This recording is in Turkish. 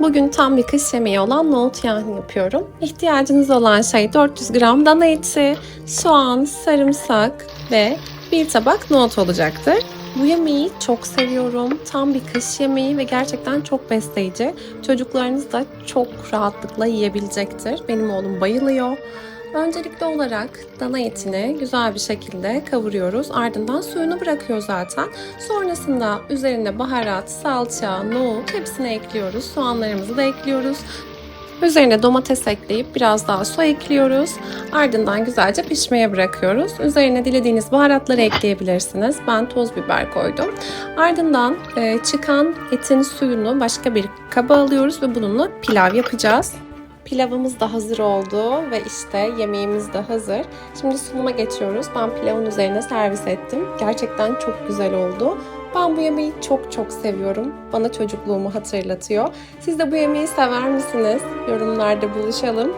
Bugün tam bir kış yemeği olan nohut yahni yapıyorum. İhtiyacınız olan şey 400 gram dana eti, soğan, sarımsak ve bir tabak nohut olacaktır. Bu yemeği çok seviyorum. Tam bir kış yemeği ve gerçekten çok besleyici. Çocuklarınız da çok rahatlıkla yiyebilecektir. Benim oğlum bayılıyor. Öncelikli olarak dana etini güzel bir şekilde kavuruyoruz. Ardından suyunu bırakıyor zaten. Sonrasında üzerine baharat, salça, nohut hepsini ekliyoruz. Soğanlarımızı da ekliyoruz. Üzerine domates ekleyip biraz daha su ekliyoruz. Ardından güzelce pişmeye bırakıyoruz. Üzerine dilediğiniz baharatları ekleyebilirsiniz. Ben toz biber koydum. Ardından e, çıkan etin suyunu başka bir kaba alıyoruz ve bununla pilav yapacağız. Pilavımız da hazır oldu ve işte yemeğimiz de hazır. Şimdi sunuma geçiyoruz. Ben pilavın üzerine servis ettim. Gerçekten çok güzel oldu. Ben bu yemeği çok çok seviyorum. Bana çocukluğumu hatırlatıyor. Siz de bu yemeği sever misiniz? Yorumlarda buluşalım.